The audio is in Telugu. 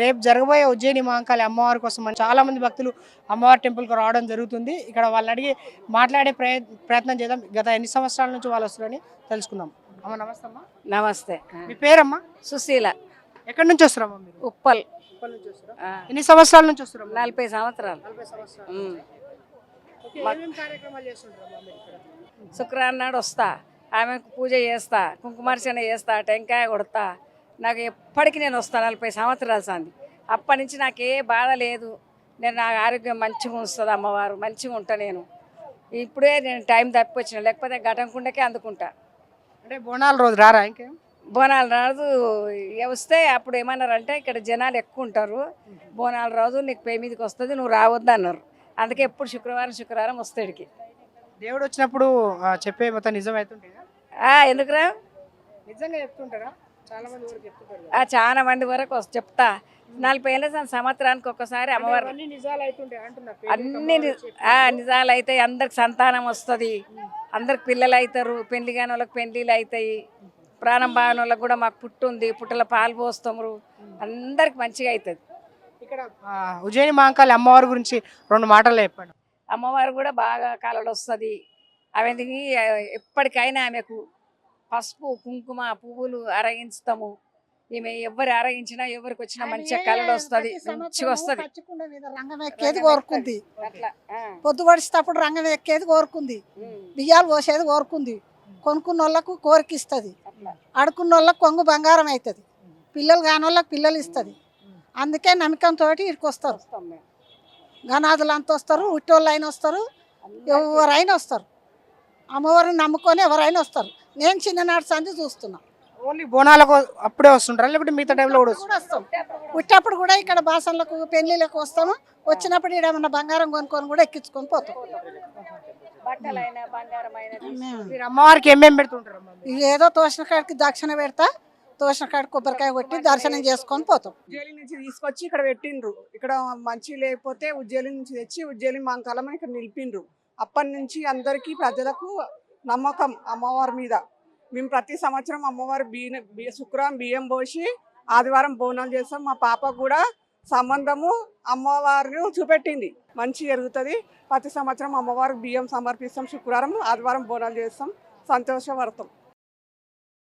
రేపు జరగబోయే ఉజ్జయిని మహంకాళి అమ్మవారి కోసం చాలా మంది భక్తులు అమ్మవారి టెంపుల్కి రావడం జరుగుతుంది. ఇక్కడ వాళ్ళని అడిగి మాట్లాడే ప్రయ ప్రయత్నం చేద్దాం. గత ఎన్ని సంవత్సరాల నుంచి వాళ్ళు వస్తున్నారని తెలుసుకుందాం. అమ్మ నమస్తే. అమ్మా నమస్తే మీ పేరమ్మా? సుశీల. ఎక్కడి నుంచి వస్తారమ్మా మీరు? ఉప్పల్. ఉప్పల్ నుంచి వస్తారా ఎన్ని సంవత్సరాల నుంచి వస్తారమ్మా నలభై సంవత్సరాలు. నలభై సంవత్సరాలు? శుక్రవారం నాడు వస్తా. ఆమెకు పూజ చేస్తా. కుంకుమార్చన చేస్తా. టెంకాయ కొడతా. నాకు ఎప్పటికీ నేను వస్తాను నలభై సంవత్సరాలు సంది. అప్పటి నుంచి నాకు ఏ బాధ లేదు. నేను నా ఆరోగ్యం మంచిగా ఉంచుతుంది అమ్మవారు మంచిగా ఉంటా నేను. ఇప్పుడే నేను టైం తప్పి వచ్చిన లేకపోతే ఘటంకుండకే అందుకుంటా. అంటే బోనాల రోజు రారా ఇంకేం? బోనాల రోజు ఇక వస్తే అప్పుడు ఏమన్నారంటే ఇక్కడ జనాలు ఎక్కువ ఉంటారు. బోనాల రోజు నీకు పే మీదకి వస్తుంది నువ్వు రావద్దు అన్నారు. అందుకే ఎప్పుడు శుక్రవారం శుక్రవారం వస్తాడికి. దేవుడు వచ్చినప్పుడు చెప్పే మొత్తం నిజం అవుతుంటాయి ఎందుకురా? నిజంగా చెప్తుంటారా? చాలా మంది కూడా చెప్తుంటారు ఆ, చాలా మంది వరకు చెప్తా. నలభై ఏళ్ళ సంవత్సరానికి ఒక్కసారి అమ్మవారు అన్ని నిజాలు అయితే అందరికి సంతానం వస్తుంది. అందరికి పిల్లలు అవుతారు పెళ్ళి కాని వాళ్ళకి పెళ్ళిళ్ళు అవుతాయి ప్రాణం బాగాని వాళ్ళకి కూడా మాకు పుట్టు ఉంది. పుట్టలో పాలు పోస్తాము అందరికి మంచిగా అవుతుంది ఇక్కడ ఉజ్జయిని అమ్మవారి గురించి రెండు మాటలు చెప్పండి. అమ్మవారు కూడా బాగా కలడు వస్తుంది. అవన్నీ ఎప్పటికైనా ఆమెకు పసుపు కుంకుమ పువ్వులు అరగించుతాము. ఈమె ఎవరు అరగించినా ఎవరికి వచ్చినా మంచిగా కలడు వస్తుంది మంచిగా వస్తుంది. రంగం ఎక్కేది కోరుకుంది. పొద్దు పడిచేటప్పుడు రంగం ఎక్కేది కోరుకుంది. బియ్యాలు పోసేది కోరుకుంది. కొనుక్కున్న వాళ్ళకు కోరికిస్తుంది. అడుకున్న వాళ్ళకు కొంగు బంగారం అవుతుంది పిల్లలు కాని వాళ్ళకి పిల్లలు ఇస్తుంది. అందుకే నమ్మకంతో ఇక్కడికి వస్తారు. గనాదులు అంత వస్తారు ఉట్టోళ్ళు అయినా వస్తారు ఎవరైనా వస్తారు. అమ్మవారిని నమ్ముకొని ఎవరైనా వస్తారు. నేను చిన్ననాటి సంది చూస్తున్నా. ఓన్లీ బోనాలకు అప్పుడే వస్తుంటారా? లేకపోతే మిగతా టైంలో కూడా కూడా వస్తాం. పుట్టప్పుడు కూడా ఇక్కడ బాసన్లకు పెళ్ళిళ్ళకు వస్తాము. వచ్చినప్పుడు ఇక్కడ ఏమన్నా బంగారం కొనుక్కొని కూడా ఎక్కించుకొని పోతాం. మీరు అమ్మవారికి ఏమేమి పెడుతుంటారు అమ్మ మీరు? ఇది ఏదో తోసిన కాడికి దక్షిణ పెడతా తోసిన కాడికి కొబ్బరికాయ కొట్టి దర్శనం చేసుకొని పోతాం. ఉజ్జయిని నుంచి తీసుకొచ్చి ఇక్కడ పెట్టిండ్రు. ఇక్కడ మంచి లేకపోతే ఉజ్జయిని నుంచి తెచ్చి ఉజ్జయిని మాంకాలం ఇక్కడ నిలిపిండ్రు. అప్పటి నుంచి అందరికీ ప్రజలకు నమ్మకం అమ్మవారి మీద. మేము ప్రతి సంవత్సరం అమ్మవారి బియ్యం బియ్య శుక్రవారం బియ్యం పోసి ఆదివారం బోనాలు చేస్తాం. మా పాప కూడా సంబంధము అమ్మవారిని చూపెట్టింది. మంచి జరుగుతుంది. ప్రతి సంవత్సరం అమ్మవారికి బియ్యం సమర్పిస్తాం. శుక్రవారం ఆదివారం బోనాలు చేస్తాం. సంతోషపడతాం.